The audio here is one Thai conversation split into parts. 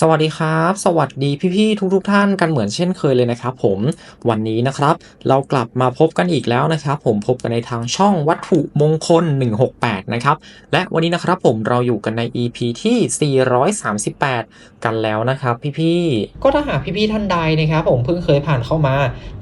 สวัสดีครับ สวัสดีพี่ๆทุกๆท่านกันเหมือนเช่นเคยเลยนะครับผมวันนี้นะครับ เรากลับมาพบกันอีกแล้วนะครับผมพบกันในทางช่องวัตถุมงคล 168 นะครับและวันนี้นะครับผมเราอยู่กันใน EP ที่ 438 กันแล้วนะครับพี่ๆก็ถ้าหากพี่ๆท่านใดนะครับ ผมเพิ่งเคยผ่านเข้ามา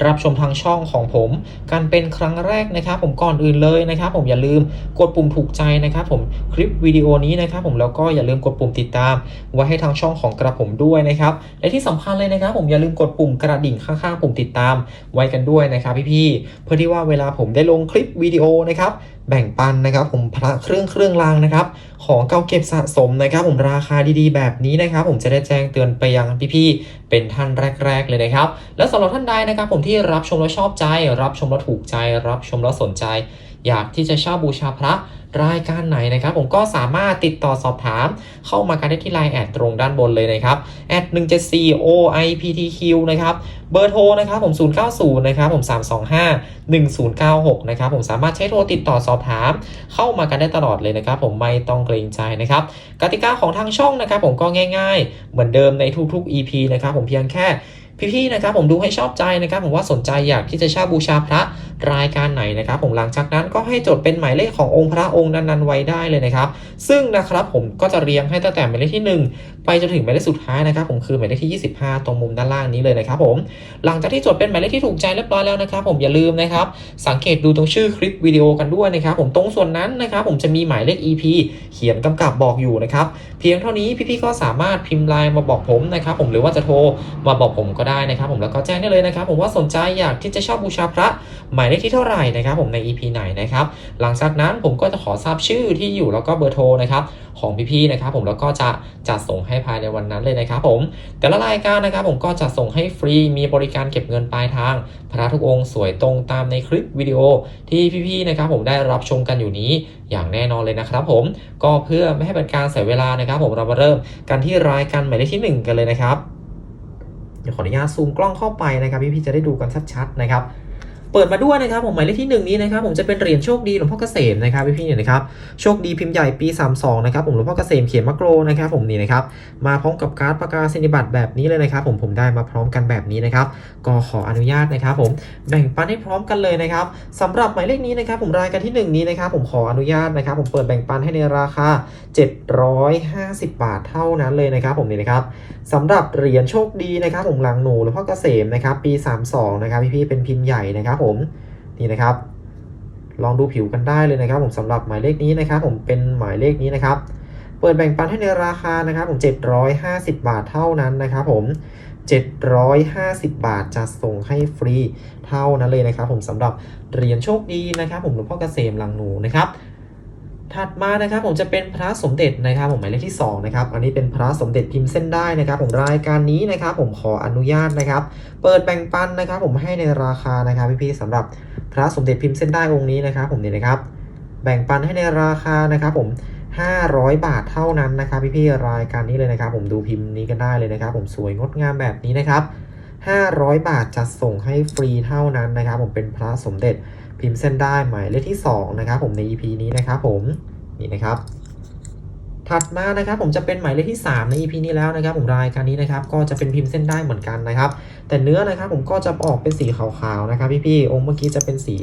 รับชมทางช่องของผม กันเป็นครั้งแรกนะครับ ผมก่อนอื่นเลยนะครับ ผมอย่าลืมกดปุ่มถูกใจนะครับ ผมคลิปวิดีโอนี้นะครับ ผมแล้วก็อย่าลืมกดปุ่มติดตาม ไว้ให้ทางช่องของระผมด้วยนะครับและที่สำคัญเลยนะครับ ผมอย่าลืมกดปุ่มกระดิ่งข้างๆปุ่มติดตามไว้กันด้วยนะครับพี่ๆเพื่อที่ว่าเวลาผมได้ลงคลิปวิดีโอนะครับแบ่งปันนะครับ ผมพระเครื่องเครื่องรางนะครับ ของเก่าเก็บสะสมนะครับ ผมราคาดีๆ แบบนี้นะครับ ผมจะได้แจ้งเตือนไปยังพี่ๆเป็นท่านแรก ๆ เลยนะครับ และสำหรับท่านใดนะครับ ผมที่รับชมแล้วชอบใจ รับชมแล้วถูกใจ รับชมแล้วสนใจ อยากที่จะเช่าบูชาพระ รายการไหนนะครับ ผมก็สามารถติดต่อสอบถาม เข้ามากันได้ที่ไลน์แอดตรงด้านบนเลยนะครับแอด174 OIPTQ นะครับเบอร์โทรนะครับผม 090 นะครับผม 325 1096 นะครับผมสามารถใช้โทรติดต่อสอบถาม เข้ามากันได้ตลอดเลยนะครับ ผมไม่ต้องเกรงใจนะครับกติกาของทางช่องนะครับ ผมก็ง่าย ๆ เหมือนเดิมในทุกๆ EP นะครับผมเพียงแค่ พี่ๆนะครับผมดูให้ชอบใจนะครับผมว่าสนใจอยากที่จะเช่าบูชาพระรายการไหนนะครับ ผมหลังจากนั้นก็ให้จดเป็นหมายเลขขององค์พระองค์นั้นๆไว้ได้เลยนะครับ ซึ่งนะครับผมก็จะเรียงให้ตั้งแต่หมายเลขที่ 1 ไปจนถึงหมายเลขสุดท้ายนะครับ ผมคือหมายเลขที่ 25 ตรงมุมด้านล่างนี้เลยนะครับผมหลังจากที่จดเป็นหมายเลขที่ถูกใจเรียบร้อยแล้วนะครับ ผมอย่าลืมนะครับสังเกตดูตรงชื่อคลิปวิดีโอกันด้วยนะครับ ผมตรงส่วนนั้นนะครับ ผมจะมีหมายเลข EP เขียนกำกับบอกอยู่นะครับเพียงเท่านี้พี่ๆก็สามารถพิมพ์ไลน์มาบอกผมนะครับ ผมหรือว่าจะโทรมาบอกผมก็ได้นะครับผมแล้วก็แจ้งได้เลยนะครับ ผมว่าสนใจอยากที่จะเช่าบูชาพระหมายเลขที่เท่าไหร่นะครับผมใน EP ไหนนะครับหลังจากนั้นผมก็จะขอทราบชื่อที่อยู่แล้วก็เบอร์โทรนะครับของพี่ๆนะครับผมแล้วก็จะจัดส่งให้ภายในวันนั้นเลยนะครับผมแต่ละรายการนะครับผมก็จะส่งให้ฟรีมีบริการเก็บเงินปลายทาง พระทุกองค์สวยตรงตามในคลิปวิดีโอที่พี่ๆนะครับผมได้รับชมกันอยู่นี้อย่างแน่นอนเลยนะครับผมก็เพื่อไม่ให้เป็นการเสียเวลานะครับ ผมเรามาเริ่มกันที่รายการหมายเลขที่หนึ่งกันเลยนะครับ เดี๋ยวขออนุญาตซูมกล้องเข้าไปนะครับพี่ๆจะได้ดูกันชัดๆนะครับ เปิดมาด้วยนะครับผมหมายเลขที่หนึ่งนี้นะครับผมจะเป็นเหรียญโชคดีหลวงพ่อเกษมนะครับพี่ๆเนี่ยนะครับโชคดีพิมพ์ใหญ่ปี 32นะครับผมหลวงพ่อเกษมเขียนมะโกรนะครับผมนี่นะครับมาพร้อมกับการ์ดประกาศนียบัตรแบบนี้เลยนะครับผมผมได้มาพร้อมกันแบบนี้นะครับก็ขออนุญาตนะครับผมแบ่งปันให้พร้อมกันเลยนะครับสำหรับหมายเลขนี้นะครับผมรายการที่หนึ่งนี้นะครับผมขออนุญาตนะครับผมเปิดแบ่งปันให้ในราคา 750 บาทเท่านั้นเลยนะครับผมนี่นะครับสำหรับเหรียญโชคดีนะครับผมหลังหนูหลวงพ่อเกษมนะครับปี 32นะครับพี่ๆเป็นพิมพ์ใหญ่นะครับผมนี่นะครับ ลองดูผิวกันได้เลยนะครับ ผมสำหรับหมายเลขนี้นะครับ ผมเป็นหมายเลขนี้นะครับ เปิดแบ่งปันให้ในราคานะครับผม750 บาทเท่านั้นนะครับผม750 บาทจะส่งให้ฟรีเท่านั้นเลยนะครับ ผมสำหรับเหรียญโชคดีนะครับ ผมหลวงพ่อเกษมหลังหนูนะครับ ถัดมานะครับผมจะเป็นพระสมเด็จนะครับผมหมายเลขที่2นะครับอันนี้เป็นพระสมเด็จพิมพ์เส้นได้นะครับ ผมรายการนี้นะครับผมขออนุญาตนะครับ เปิดแบ่งปันนะครับ ผมให้ในราคานะครับพี่ๆสำหรับพระสมเด็จพิมพ์เส้นได้องค์นี้นะครับ ผมเนี่ยนะครับ แบ่งปันให้ในราคานะครับ ผม 500 บาทเท่านั้นนะครับพี่ๆรายการนี้เลยนะครับ ผมดูพิมพ์นี้กันได้เลยนะครับ ผมสวยงดงามแบบนี้นะครับ 500 บาทจะส่งให้ฟรีเท่านั้นนะครับ ผมเป็นพระสมเด็จ พิมพ์เส้นได้หมายเลขที่ 2 นะครับผมใน EP นี้นะครับผมนี่นะครับ ถัดมานะครับผมจะเป็นหมายเลขที่ 3 ใน EP นี้แล้วนะครับ ผมรายการนี้นะครับ ก็จะเป็นพิมพ์เส้นได้เหมือนกันนะครับ แต่เนื้อนะครับผมก็จะออกเป็นสีขาวๆนะครับ พี่ๆองค์เมื่อกี้จะเป็นสี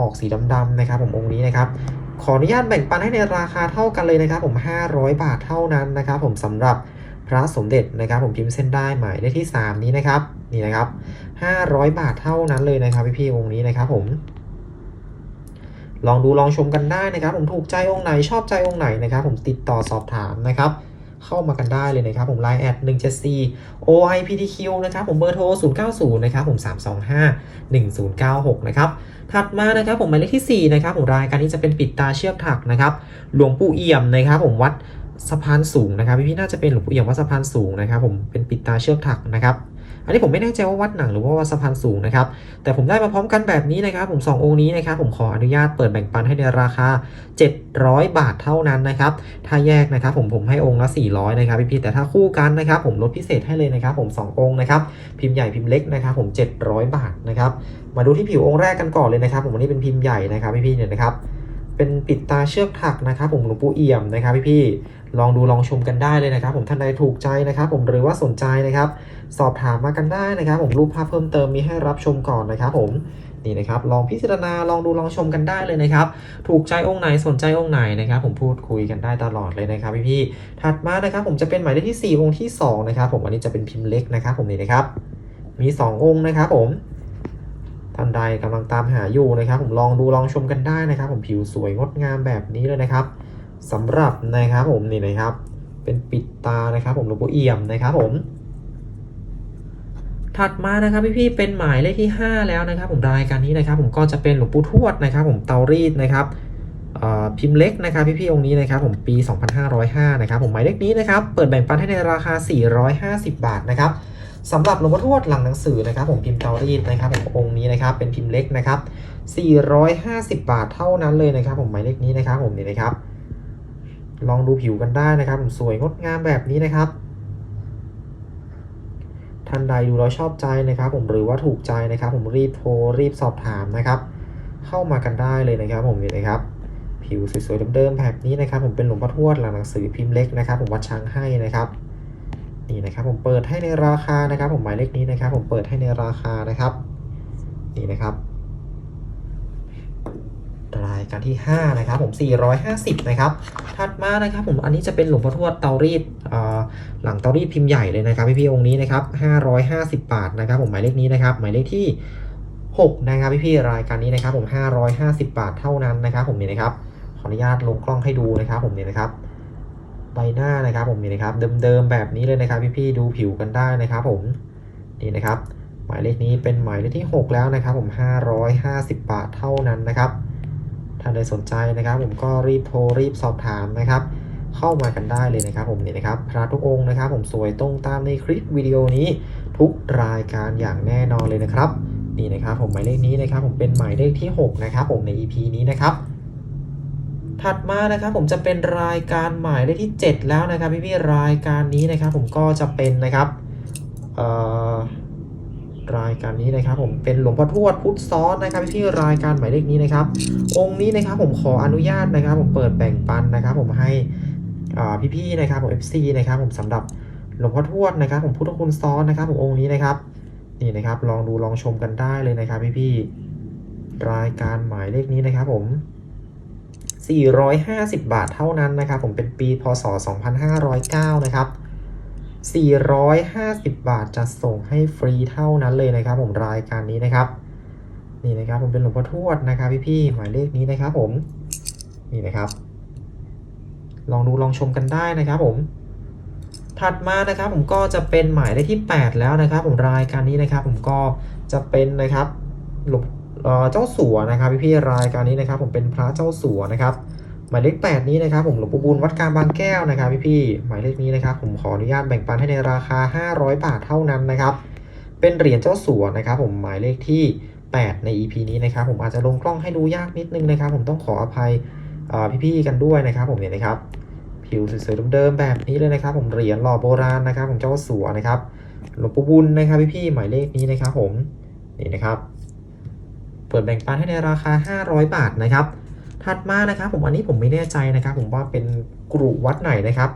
ออกสีดำๆนะครับ ผมองค์นี้นะครับขออนุญาตแบ่งปันให้ในราคาเท่ากันเลยนะครับ ผม 500 บาทเท่านั้นนะครับ ผมสำหรับพระสมเด็จนะครับ ผมพิมพ์เส้นได้หมายเลขที่ 3 นี้นะครับนี่นะครับ 500 บาทเท่านั้นเลยนะครับพี่ๆองค์นี้นะครับผม ลองดูลองชมกันได้นะครับ ผมถูกใจองค์ไหนชอบใจองค์ไหนนะครับ ผมติดต่อสอบถามนะครับเข้ามากันได้เลยนะครับ ผม Line แอด174 OIPTQ นะครับ ผมเบอร์โทร 090 นะครับ ผม 325 1096 นะครับ ถัดมานะครับ ผมหมายเลขที่ 4 นะครับ ผมรายการนี้จะเป็นปิดตาเชือกถักนะครับ หลวงปู่เอี่ยมนะครับ ผมวัดสะพานสูงนะครับ พี่ๆน่าจะเป็นหลวงปู่เอี่ยมวัดสะพานสูงนะครับ ผมเป็นปิดตาเชือกถักนะครับ นนี้ผมไม่แน่ใจว่าวัดหนังหรือว่าวัดสะพานสูงนะครับ แต่ผมได้มาพร้อมกันแบบนี้นะครับ ผม 2 องค์นี้นะครับ ผมขออนุญาตเปิดแบ่งปันให้ในราคา 700 บาทเท่านั้นนะครับ ถ้าแยกนะครับ ผมผมให้องค์ละ 400 นะครับพี่ๆแต่ถ้าคู่กันนะครับ ผมลดพิเศษให้เลยนะครับ ผม 2 องค์นะครับ พิมพ์ใหญ่พิมพ์เล็กนะครับ ผม 700 บาทนะครับ มาดูที่ผิวองค์แรกกันก่อนเลยนะครับ ผมอันนี้เป็นพิมพ์ใหญ่นะครับพี่ๆเนี่ยนะครับเป็นปิดตาเชือกถักนะครับ ผมหลวงปู่เอี่ยมนะครับพี่ๆลองดูลองชมกันได้เลยนะครับ ผมท่านใดถูกใจนะครับ ผมหรือว่าสนใจนะครับ สอบถามมากันได้นะครับ ผมรูปภาพเพิ่มเติมมีให้รับชมก่อนนะครับ ผมนี่นะครับลองพิจารณาลองดูลองชมกันได้เลยนะครับ ถูกใจองค์ไหนสนใจองค์ไหนนะครับ ผมพูดคุยกันได้ตลอดเลยนะครับพี่ๆถัดมานะครับ ผมจะเป็นหมายเลขที่ 4 องค์ที่ 2 นะครับ ผมอันนี้จะเป็นพิมพ์เล็กนะครับ ผมนี่นะครับ มี 2 องค์นะครับ ผมท่านใดกำลังตามหาอยู่นะครับ ผมลองดูลองชมกันได้นะครับ ผมผิวสวยงดงามแบบนี้เลยนะครับสำหรับนะครับผมนี่นะครับ เป็นปิดตานะครับ ผมหลวงปู่เอี่ยมนะครับ ผม ถัดมานะครับพี่ๆเป็นหมายเลขที่ 5 แล้วนะครับ ผมรายการนี้นะครับ ผมก็จะเป็นหลวงปู่ทวดนะครับ ผมเตารีดนะครับพิมพ์เล็กนะครับพี่ๆองค์นี้นะครับผมปี 2505นะครับผมหมายเลขนี้นะครับเปิดแบ่งปันให้ในราคา 450 บาทนะครับสำหรับหลวงพ่อทวดหลังหนังสือนะครับ ผมพิมพ์เตารีดนะครับผมองค์นี้นะครับเป็นพิมพ์เล็กนะครับ 450 บาทเท่านั้นเลยนะครับ ผมหมายเลขนี้นะครับผมนี่นะครับ ลองดูผิวกันได้นะครับ ผมสวยงดงามแบบนี้นะครับ ท่านใดดูแล้วชอบใจนะครับ ผมหรือว่าถูกใจนะครับ ผมรีบโทรรีบสอบถามนะครับ เข้ามากันได้เลยนะครับ ผมนี่นะครับผิวสวยๆเดิมๆแบบนี้นะครับ ผมเป็นหลวงพ่อทวดหลังหนังสือพิมพ์เล็กนะครับ ผมวัดช้างให้นะครับนี่นะครับ ผมเปิดให้ในราคานะครับ ผมหมายเลขนี้นะครับ ผมเปิดให้ในราคานะครับ นี่นะครับ รายการที่ 5 นะครับผม 450 นะครับ ถัดมานะครับผม อันนี้จะเป็นหลวงพ่อทวดเตารีดเอ่อหลังเตารีดพิมพ์ใหญ่เลยนะครับพี่ๆองค์นี้นะครับ 550 บาทนะครับผมหมายเลขนี้นะครับ หมายเลขที่ 6 นะครับพี่ๆรายการนี้นะครับผม 550 บาทเท่านั้นนะครับผมนี่นะครับ ขออนุญาตลงกล้องให้ดูนะครับผมนี่นะครับ ใบหน้านะครับผมนี่นะครับ เดิมๆแบบนี้เลยนะครับ พี่ๆดูผิวกันได้นะครับผม นี่นะครับ หมายเลขนี้เป็นหมายเลขที่ 6 แล้วนะครับผม 550 บาทเท่านั้นนะครับ ท่านใดสนใจนะครับ ผมก็รีบโทรรีบสอบถามนะครับ เข้ามากันได้เลยนะครับ ผมนี่นะครับพระทุกองค์นะครับ ผมสวยตรงตามในคลิปวิดีโอนี้ ทุกรายการอย่างแน่นอนเลยนะครับนี่นะครับ ผมหมายเลขนี้นะครับ ผมเป็นหมายเลขที่ 6 นะครับ ผมใน EP นี้นะครับถัดมานะครับผมจะเป็นรายการหมายเลขที่ 7 แล้วนะครับพี่ๆรายการนี้นะครับ ผมก็จะเป็นนะครับเอ่อ รายการนี้นะครับ ผมเป็นหลวงพ่อทวดพุทธซ้อนนะครับพี่ๆรายการหมายเลขนี้นะครับ องค์นี้นะครับผมขออนุญาตนะครับ ผมเปิดแบ่งปันนะครับ ผมให้อ่าพี่ๆนะครับผม FC นะครับ ผมสำหรับหลวงพ่อทวดนะครับ ผมพุทธคุณซ้อนนะครับ ผมองค์นี้นะครับนี่นะครับ ลองดูลองชมกันได้เลยนะครับพี่ๆรายการหมายเลขนี้นะครับ ผม 450 บาทเท่านั้นนะครับ ผมเป็นปีพศ 2509 นะครับ 450 บาทจะส่งให้ฟรีเท่านั้นเลยนะครับ ผมรายการนี้นะครับ นี่นะครับผมเป็นหลวงพ่อทวดนะครับพี่ๆหมายเลขนี้นะครับผมนี่นะครับ ลองดูลองชมกันได้นะครับผม ถัดมานะครับผมก็จะเป็นหมายเลขที่ 8 แล้วนะครับ ผมรายการนี้นะครับ ผมก็จะเป็นนะครับหลวงเออเจ้าสัวนะครับพี่ๆรายการนี้นะครับ ผมเป็นพระเจ้าสัวนะครับ หมายเลข8นี้นะครับผมหลวงปู่บุญวัดกลางบางแก้วนะครับพี่ๆหมายเลขนี้นะครับผมขออนุญาตแบ่งปันให้ในราคา 500 บาทเท่านั้นนะครับเป็นเหรียญเจ้าสัวนะครับผมหมายเลขที่ 8 ใน EP นี้นะครับผมอาจจะลงกล้องให้ดูยากนิดนึงนะครับ ผมต้องขออภัยเอ่พี่ๆกันด้วยนะครับ ผมเนี่ยนะครับผิวสวยๆเดิมๆแบบนี้เลยนะครับ ผมเหรียญหล่อโบราณนะครับผมเจ้าสัวนะครับหลวงปู่บุญนะครับพี่ๆหมายเลขนี้นะครับ ผมนี่นะครับ เปิดแบ่งปันให้ในราคา 500 บาทนะครับ ถัดมานะครับ ผมอันนี้ผมไม่แน่ใจนะครับ ผมว่าเป็นกรุวัดไหนนะครับ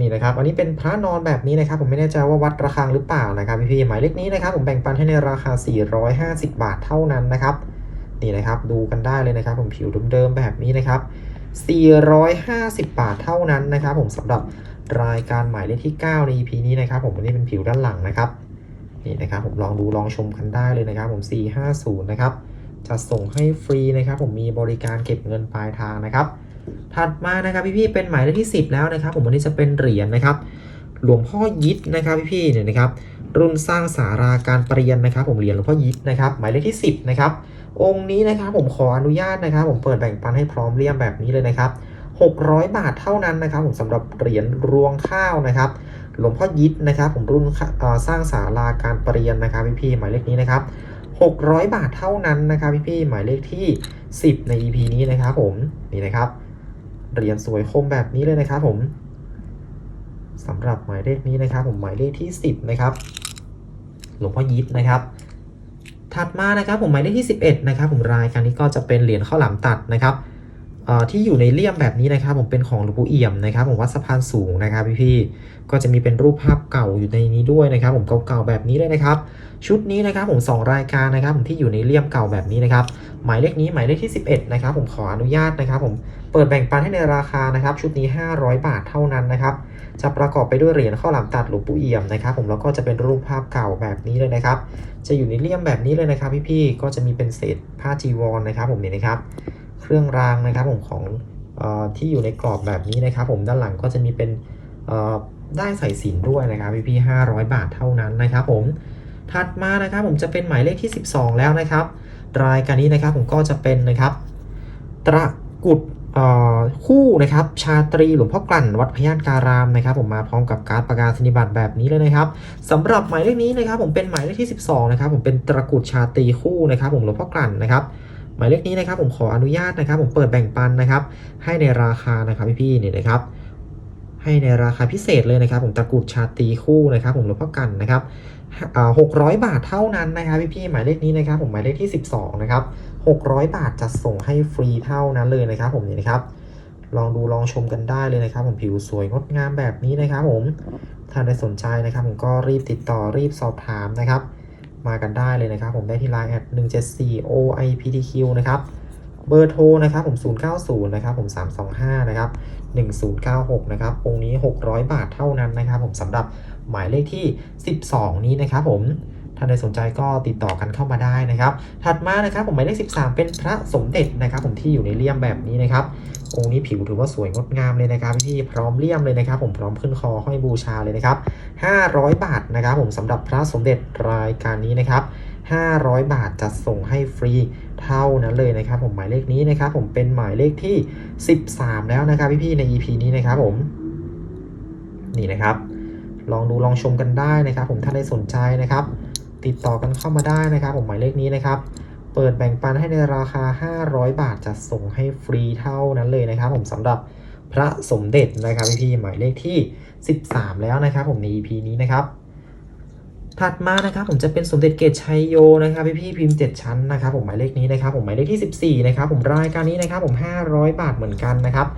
นี่นะครับอันนี้เป็นพระนอนแบบนี้นะครับ ผมไม่แน่ใจว่าวัดระฆังหรือเปล่านะครับพี่ๆหมายเลขนี้นะครับ ผมแบ่งปันให้ในราคา 450 บาทเท่านั้นนะครับนี่นะครับดูกันได้เลยนะครับ ผมผิวเดิมๆแบบนี้นะครับ 450 บาทเท่านั้นนะครับ ผมสำหรับรายการหมายเลขที่ 9 ใน EP นี้นะครับ ผมอันนี้เป็นผิวด้านหลังนะครับนี่นะครับ ผมลองดูลองชมกันได้เลยนะครับ ผม 450 นะครับ จะส่งให้ฟรีนะครับ ผมมีบริการเก็บเงินปลายทางนะครับ ถัดมานะครับพี่ๆเป็นหมายเลขที่ 10 แล้วนะครับ ผมวันนี้จะเป็นเหรียญนะครับ หลวงพ่อยิดนะครับพี่ๆเนี่ยนะครับ รุ่นสร้างสาราการประเรียนนะครับ ผมเหรียญหลวงพ่อยิดนะครับ หมายเลขที่ 10 นะครับ องค์นี้นะครับผมขออนุญาตนะครับ ผมเปิดแบ่งปันให้พร้อมเลี่ยมแบบนี้เลยนะครับ600 บาทเท่านั้นนะครับ ผมสำหรับเหรียญรวงข้าวนะครับหลวงพ่อยิดนะครับ ผมรุ่นสร้างศาลาการประเรียนนะครับพี่ๆหมายเลขนี้นะครับ 600 บาทเท่านั้นนะครับพี่ๆหมายเลขที่ 10 ใน EP นี้นะครับผมนี่นะครับเหรียญสวยคมแบบนี้เลยนะครับผมสำหรับหมายเลขนี้นะครับ ผมหมายเลขที่ 10 นะครับหลวงพ่อยิดนะครับ ถัดมานะครับผมหมายเลขที่ 11 นะครับ ผมรายการนี้ก็จะเป็นเหรียญข้าวหลามตัดนะครับ ที่อยู่ในเลี่ยมแบบนี้นะครับ ผมเป็นของหลวงปู่เอี่ยมนะครับ ผมวัดสะพานสูงนะครับพี่ๆก็จะมีเป็นรูปภาพเก่าอยู่ในนี้ด้วยนะครับ ผมเก่าๆแบบนี้เลยนะครับ ชุดนี้นะครับผม 2 รายการนะครับ ผมที่อยู่ในเลี่ยมเก่าแบบนี้นะครับ หมายเลขนี้หมายเลขที่ 11 นะครับ ผมขออนุญาตนะครับ ผมเปิดแบ่งปันให้ในราคานะครับ ชุดนี้ 500 บาทเท่านั้นนะครับจะประกอบไปด้วยเหรียญข้าวหลามตัดหลวงปู่เอี่ยมนะครับผมแล้วก็จะเป็นรูปภาพเก่าแบบนี้เลยนะครับ จะอยู่ในเลี่ยมแบบนี้เลยนะครับ พี่ๆก็จะมีเป็นเศษผ้าจีวรนะครับ ผมนี่นะครับ เครื่องรางนะครับผมของออที่อยู่ในกรอบแบบนี้นะครับ ผมด้านหลังก็จะมีเป็นได้ใส่สินด้วยนะครับพี่พี่ห้าร้อยบาทเท่านั้นนะครับผมถัดมานะครับผมจะเป็นหมายเลขที่ 12 แล้วนะครับ รายการนี้นะครับผมก็จะเป็นนะครับตระกุดคู่นะครับชาตรีหลวงพ่อกลั่นวัดพยานการามนะครับ ผมมาพร้อมกับการดประกาศนียบัตรแบบนี้เลยนะครับสำหรับหมายเลขนี้นะครับ ผมเป็นหมายเลขที่ 12 นะครับ ผมเป็นตระกุดชาตรีคู่นะครับ ผมหลวงพ่อกลั่นนะครับ มายเลขนี้นะครับผมขออนุญาตนะครับ ผมเปิดแบ่งปันนะครับ ให้ในราคานะครับพี่ๆเนี่ยนะครับ ให้ในราคาพิเศษเลยนะครับ ผมตะกุดชาตีคู่นะครับ ผมหลวงพ่อกันนะครับหกร้อยบาทเท่านั้นนะครับพี่ๆหมายเลขนี้นะครับ ผมหมายเลขที่ 12นะครับ600บาทจะส่งให้ฟรีเท่านั้นเลยนะครับ ผมนี่นะครับ ลองดูลองชมกันได้เลยนะครับ ผมผิวสวยงดงามแบบนี้นะครับ ผมถ้าได้สนใจนะครับ ผมก็รีบติดต่อรีบสอบถามนะครับ มากันได้เลยนะครับ ผมได้ที่ Line แอด174 OIPTQ นะครับเบอร์โทรนะครับผม 090 นะครับผม 325 นะครับ 1096 นะครับองค์นี้ 600 บาทเท่านั้นนะครับ ผมสำหรับหมายเลขที่ 12 นี้นะครับผมท่านใดสนใจก็ติดต่อกันเข้ามาได้นะครับ ถัดมานะครับผมหมายเลข 13 เป็นพระสมเด็จนะครับ ผมที่อยู่ในเลี่ยมแบบนี้นะครับ องค์นี้ผิวถือว่าสวยงดงามเลยนะครับพี่พร้อมเลี่ยมเลยนะครับ ผมพร้อมขึ้นคอห้อยบูชาเลยนะครับ 500 บาทนะครับ ผมสำหรับพระสมเด็จรายการนี้นะครับ500 บาทจะส่งให้ฟรีเท่านั้นเลยนะครับ ผมหมายเลขนี้นะครับ ผมเป็นหมายเลขที่ 13 แล้วนะครับพี่ๆใน EP นี้นะครับผมนี่นะครับ ลองดูลองชมกันได้นะครับ ผมถ้าได้สนใจนะครับ ติดต่อกันเข้ามาได้นะครับ ผมหมายเลขนี้นะครับ เปิดแบ่งปันให้ในราคา 500 บาทจะส่งให้ฟรีเท่านั้นเลยนะครับ ผมสำหรับพระสมเด็จนะครับพี่ๆหมายเลขที่ 13 แล้วนะครับ ผมใน EP นี้นะครับถัดมานะครับผมจะเป็นสมเด็จเกตชัยโยนะครับพี่พี่ๆพิมพ์ 7 ชั้นนะครับผมหมายเลขนี้นะครับผมหมายเลขที่ 14นะครับผมรายการนี้นะครับผม 500 บาทเหมือนกันนะครับ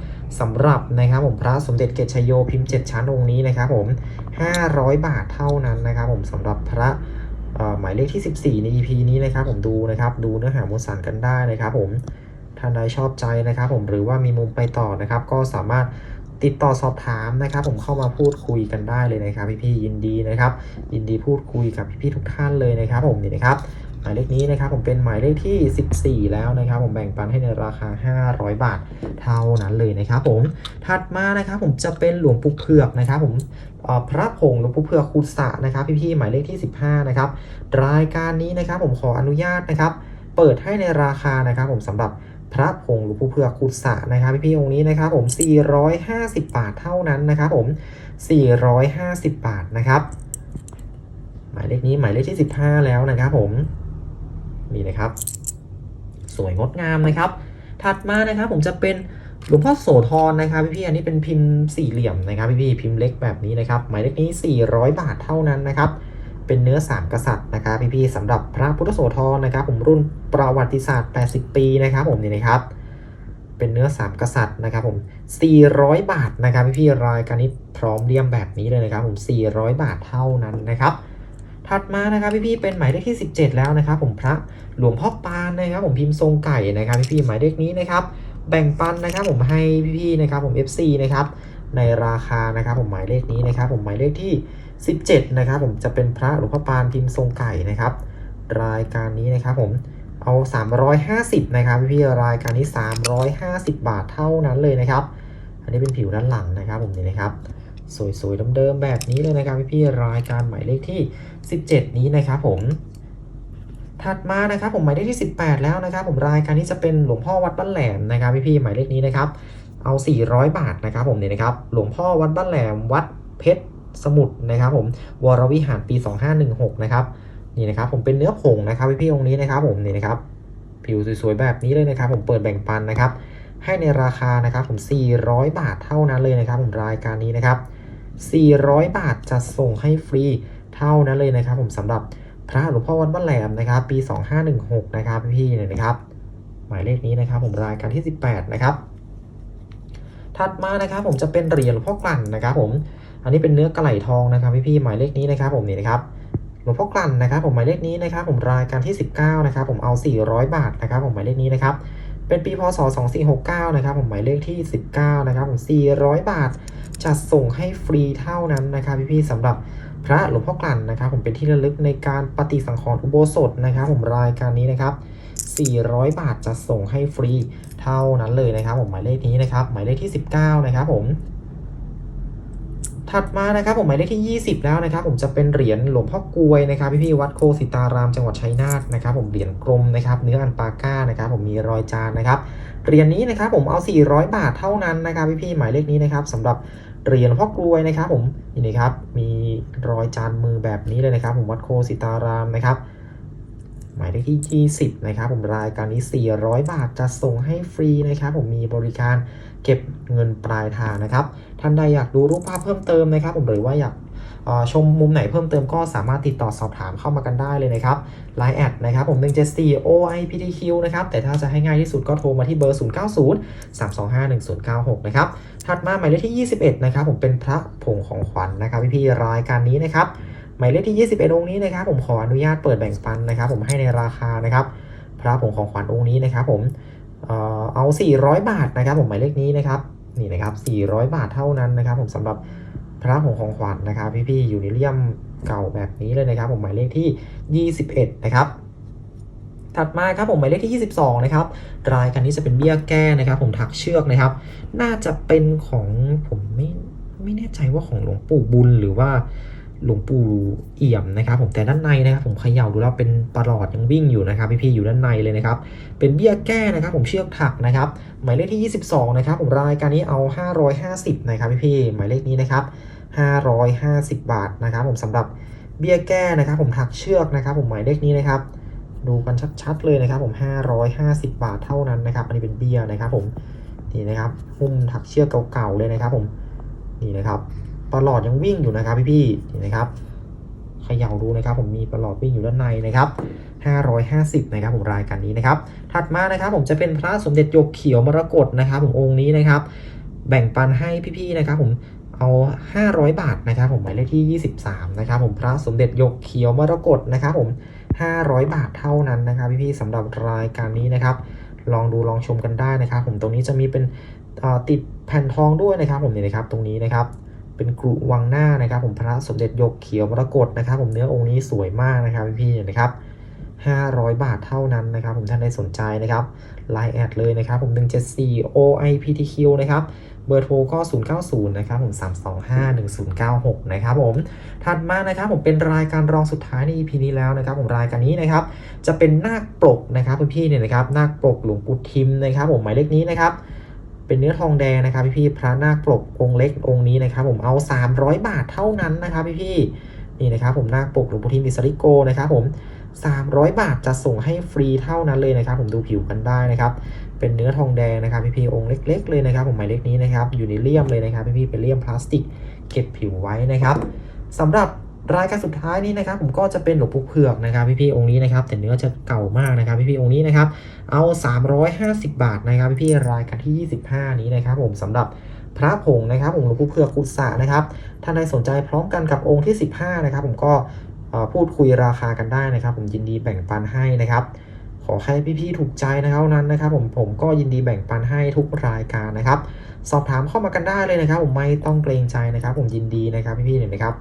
สำหรับนะครับผมพระสมเด็จเกตชัยโยพิมพ์ 7 ชั้นองค์นี้นะครับผม 500 บาทเท่านั้นนะครับผมสำหรับพระายเลขที่ 14 ใน EP นี้นะครับผมดูนะครับ ดูเนื้อหามวลสารกันได้นะครับผมท่านใดชอบใจนะครับ ผมหรือว่ามีมุมไปต่อนะครับ ก็สามารถติดต่อสอบถามนะครับ ผมเข้ามาพูดคุยกันได้เลยนะครับ พี่ๆยินดีนะครับ ยินดีพูดคุยกับพี่ๆทุกท่านเลยนะครับ ผมนี่นะครับ หมายเลขนี้นะครับผมเป็นหมายเลขที่ 14 แล้วนะครับ ผมแบ่งปันให้ในราคา 500 บาทเท่านั้นเลยนะครับผมถัดมานะครับผมจะเป็นหลวงปู่เผือกนะครับผมพระผงหลวงปู่เผือกคุสะนะครับพี่ๆหมายเลขที่ 15 นะครับรายการนี้นะครับผมขออนุญาตนะครับ เปิดให้ในราคานะครับ ผมสำหรับพระผงหลวงปู่เผือกคุสะนะครับพี่ๆองค์นี้นะครับผม 450 บาทเท่านั้นนะครับผม 450 บาทนะครับ หมายเลขนี้หมายเลขที่ 15 แล้วนะครับผม นี่นะครับ สวยงดงามนะครับ ถัดมานะครับผมจะเป็นหลวงพ่อโสธรนะครับพี่ๆอันนี้เป็นพิมพ์สี่เหลี่ยมนะครับพี่ๆพิมพ์เล็กแบบนี้นะครับ หมายเลขนี้ 400 บาทเท่านั้นนะครับ เป็นเนื้อสามกษัตริย์นะครับพี่ๆสำหรับพระพุทธโสธรนะครับ ผมรุ่นประวัติศาสตร์ 80 ปีนะครับผมนี่นะครับ เป็นเนื้อสามกษัตริย์นะครับ ผม 400 บาทนะครับพี่ๆรายการนี้พร้อมเลี่ยมแบบนี้เลยนะครับ ผม 400 บาทเท่านั้นนะครับ ถัดมานะครับพี่ๆเป็นหมายเลขที่ 17 แล้วนะครับ ผมพระหลวงพ่อปานนะครับ ผมพิมพ์ทรงไก่นะครับพี่ๆหมายเลขนี้นะครับ แบ่งปันนะครับ ผมให้พี่ๆนะครับ ผม FC นะครับในราคานะครับผมหมายเลขนี้นะครับ ผมหมายเลขที่ 17 นะครับ ผมจะเป็นพระหลวงพ่อปานพิมพ์ทรงไก่นะครับ รายการนี้นะครับผมเอา 350 นะครับพี่ๆรายการนี้ 350 บาทเท่านั้นเลยนะครับ อันนี้เป็นผิวด้านหลังนะครับผมนี่นะครับ สวยๆเดิมๆแบบนี้เลยนะครับพี่ๆรายการหมายเลขที่ 17 นี้นะครับผมถัดมานะครับผมหมายเลขที่ 18 แล้วนะครับ ผมรายการนี้จะเป็นหลวงพ่อวัดบ้านแหลมนะครับพี่ๆหมายเลขนี้นะครับเอา 400 บาทนะครับผมเนี่ยนะครับหลวงพ่อวัดบ้านแหลมวัดเพชรสมุทรนะครับผมวรวิหารปี 2516 นะครับนี่นะครับผมเป็นเนื้อผงนะครับพี่ๆองค์นี้นะครับผมนี่นะครับผิวสวยๆแบบนี้เลยนะครับ ผมเปิดแบ่งปันนะครับให้ในราคานะครับผม 400 บาทเท่านั้นเลยนะครับ ผมรายการนี้นะครับ 400 บาทจะส่งให้ฟรีเท่านั้นเลยนะครับ ผมสำหรับพระหลวงพ่อวัดบ้านแหลมนะครับ ปี 2516 นะครับพี่ๆเนี่ยนะครับ หมายเลขนี้นะครับ ผมรายการที่ 18 นะครับ ถัดมานะครับ ผมจะเป็นเหรียญหลวงพ่อกลั่นนะครับ ผม อันนี้เป็นเนื้อกระไหลทองนะครับพี่ๆหมายเลขนี้นะครับ ผมนี่นะครับหลวงพ่อกลั่นนะครับ ผมหมายเลขนี้นะครับ ผมรายการที่ 19 นะครับ ผมเอา 400 บาทนะครับ ผมหมายเลขนี้นะครับ เป็นปีพศ 2469 นะครับผมหมายเลขที่ 19 นะครับผม400 บาทจัดส่งให้ฟรีเท่านั้นนะครับพี่ๆสำหรับพระหลวงพ่อกลั่นนะครับ ผมเป็นที่ระลึกในการปฏิสังขรณ์อุโบสถนะครับ ผมรายการนี้นะครับ 400 บาทจะส่งให้ฟรีเท่านั้นเลยนะครับ ผมหมายเลขนี้นะครับ หมายเลขที่ 19 นะครับผม ถัดมานะครับผมหมายเลขที่ 20 แล้วนะครับผมจะเป็นเหรียญหลวงพ่อกลวยนะครับพี่ๆวัดโคสิตารามจังหวัดชัยนาทนะครับผมเหรียญกลมนะครับเนื้ออันปาก้านะครับผมมีรอยจานนะครับเหรียญนี้นะครับผมเอา 400 บาทเท่านั้นนะครับพี่ๆหมายเลขนี้นะครับสำหรับเหรียญพ่อกลวยนะครับผมนี่นะครับมีรอยจานมือแบบนี้เลยนะครับ ผมวัดโคสิตารามนะครับหมายเลขที่ 20 นะครับ ผมรายการนี้ 400 บาทจะส่งให้ฟรีนะครับ ผมมีบริการเก็บเงินปลายทางนะครับ ท่านใดอยากดูรูปภาพเพิ่มเติมนะครับผมหรือว่าอยากชมมุมไหนเพิ่มเติมก็สามารถติดต่อสอบถามเข้ามากันได้เลยนะครับ Line แอดนะครับผม174 OIPTQ นะครับ แต่ถ้าจะให้ง่ายที่สุดก็โทรมาที่เบอร์ 090 325 1096 นะครับ ถัดมาหมายเลขที่ 21 นะครับ ผมเป็นพระผงของขวัญนะครับพี่ๆรายการนี้นะครับ หมายเลขที่ 21 องค์นี้นะครับ ผมขออนุญาตเปิดแบ่งปันนะครับ ผมให้ในราคานะครับ พระผงของขวัญองค์นี้นะครับ ผมเออเอา400 บาทนะครับ ผมหมายเลขนี้นะครับ นี่นะครับ 400 บาทเท่านั้นนะครับ ผมสำหรับพระผงของขวัญนะครับ พี่ๆอยู่ในเลี่ยมเก่าแบบนี้เลยนะครับ ผมหมายเลขที่ 21 นะครับถัดมาครับผมหมายเลขที่ 22 นะครับ รายการนี้จะเป็นเบี้ยแก้นะครับ ผมถักเชือกนะครับ น่าจะเป็นของผมไม่ไม่แน่ใจว่าของหลวงปู่บุญหรือว่า หลวงปู่เอี่ยมนะครับ ผมแต่ด้านในนะครับ ผมเขย่าดูแล้วเป็นปลอดยังวิ่งอยู่นะครับพี่ๆอยู่ด้านในเลยนะครับ เป็นเบี้ยแก้นะครับ ผมเชือกถักนะครับ หมายเลขที่ 22 นะครับ ผมรายการนี้เอา 550 นะครับพี่ๆหมายเลขนี้นะครับ 550 บาทนะครับ ผมสำหรับเบี้ยแก้นะครับ ผมถักเชือกนะครับ ผมหมายเลขนี้นะครับ ดูกันชัดๆเลยนะครับ ผม 550 บาทเท่านั้นนะครับ อันนี้เป็นเบี้ยนะครับ ผมนี่นะครับหุ้มถักเชือกเก่าๆเลยนะครับ ผมนี่นะครับ ปลอดยังวิ่งอยู่นะครับพี่ๆนี่นะครับเขย่าดูนะครับผมมีปลอดวิ่งอยู่ด้านในนะครับ 550 นะครับผมรายการนี้นะครับ ถัดมานะครับผมจะเป็นพระสมเด็จยกเขียวมรกตนะครับ ผมองค์นี้นะครับ แบ่งปันให้พี่ๆนะครับผมเอา 500 บาทนะครับ ผมหมายเลขที่ 23 นะครับ ผมพระสมเด็จยกเขียวมรกตนะครับ ผม 500 บาทเท่านั้นนะครับ พี่ๆสำหรับรายการนี้นะครับ ลองดูลองชมกันได้นะครับ ผมตรงนี้จะมีเป็นติดแผ่นทองด้วยนะครับ ผมนี่นะครับตรงนี้นะครับ เป็นกรุวังหน้านะครับ ผมพระสมเด็จยกเขียวมรกตนะครับ ผมเนื้อองค์นี้สวยมากนะครับพี่นะครับ 500 บาทเท่านั้นนะครับ ผมท่านใดสนใจนะครับ Line แอดเลยนะครับ ผม 174 OIPTQ นะครับเบอร์โทรก็ 090 นะครับผม 325 1096 นะครับผม ถัดมานะครับผมเป็นรายการรองสุดท้ายใน EP นี้แล้วนะครับผมรายการนี้นะครับ จะเป็นนาคปลกนะครับพี่ๆเนี่ยนะครับนาคปลกหลวงปู่ทิมนะครับผมหมายเลขนี้นะครับ เป็นเนื้อทองแดงนะครับ พี่ๆพระนาคปลกองค์เล็กองค์นี้นะครับ ผมเอา 300 บาทเท่านั้นนะครับ พี่ๆนี่นะครับ ผมนาคปลกหลวงปู่ทิมอิสริโกนะครับ ผม 300 บาทจะส่งให้ฟรีเท่านั้นเลยนะครับ ผมดูผิวกันได้นะครับ เป็นเนื้อทองแดงนะครับ พี่ๆองค์เล็ก ๆ เลยนะครับ ผมหมายเลขนี้นะครับอยู่ในเลี่ยมเลยนะครับ พี่ๆเป็นเลี่ยมพลาสติกเก็บผิวไว้นะครับสำหรับ รายการสุดท้ายนี้นะครับผมก็จะเป็นหลวงปู่เผือกนะครับพี่ๆองค์นี้นะครับแต่เนื้อจะเก่ามากนะครับพี่ๆองค์นี้นะครับเอา 350 บาทนะครับพี่ๆรายการที่ 25 นี้นะครับผมสำหรับพระผงนะครับผมหลวงปู่เผือกกุศะนะครับท่านใดสนใจพร้อมกันกับองค์ที่ 15 นะครับผมก็พูดคุยราคากันได้นะครับ ผมยินดีแบ่งปันให้นะครับขอให้พี่ๆถูกใจนะครับนั้นนะครับ ผมผมก็ยินดีแบ่งปันให้ทุกรายการนะครับ สอบถามเข้ามากันได้เลยนะครับ ผมไม่ต้องเกรงใจนะครับ ผมยินดีนะครับพี่ๆเนี่ยนะครับ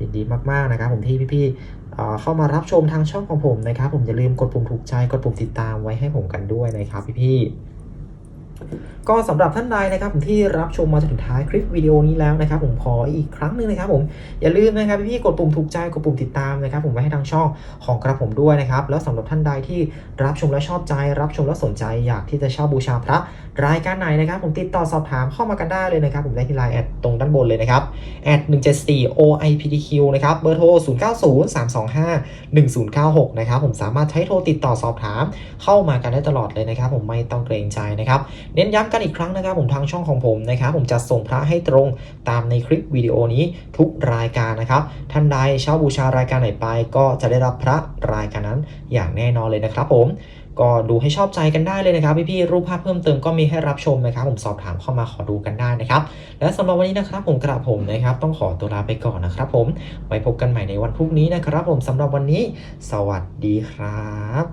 ยินดีมากๆนะครับผมที่พี่ๆเอ่เข้ามารับชมทางช่องของผมนะครับ ผมอย่าลืมกดปุ่มถูกใจกดปุ่มติดตามไว้ให้ผมกันด้วยนะครับพี่ๆ ก็สำหรับท่านใดนะครับผมที่รับชมมาจนถึงท้ายคลิปวิดีโอนี้แล้วนะครับ ผมขออีกครั้งหนึ่งนะครับ ผมอย่าลืมนะครับพี่ๆกดปุ่มถูกใจกดปุ่มติดตามนะครับ ผมไว้ให้ทางช่องของกระผมด้วยนะครับ แล้วสำหรับท่านใดที่รับชมและชอบใจ รับชมและสนใจ อยากที่จะเช่าบูชาพระรายการไหนนะครับ ผมติดต่อสอบถามเข้ามากันได้เลยนะครับ ผมได้ที่ไลน์แอดตรงด้านบนเลยนะครับแอด174 OIPTQ นะครับเบอร์โทร 090 325 1096 นะครับผมสามารถใช้โทรติดต่อสอบถาม เข้ามากันได้ตลอดเลยนะครับ ผมไม่ต้องเกรงใจนะครับเน้นย้ำกันอีกครั้งนะครับผมทางช่องของผมนะครับผมจะส่งพระให้ตรงตามในคลิปวิดีโอนี้ทุกรายการนะครับ ท่านใดเช่าบูชารายการไหนไปก็จะได้รับพระรายการนั้นอย่างแน่นอนเลยนะครับผมก็ดูให้ชอบใจกันได้เลยนะครับพี่ๆรูปภาพเพิ่มเติมก็มีให้รับชมนะครับ ผมสอบถามเข้ามาขอดูกันได้นะครับ และสำหรับวันนี้นะครับผมกระผมนะครับ ต้องขอตัวลาไปก่อนนะครับ ผมไว้พบกันใหม่ในวันพรุ่งนี้นะครับ ผมสำหรับวันนี้ สวัสดีครับ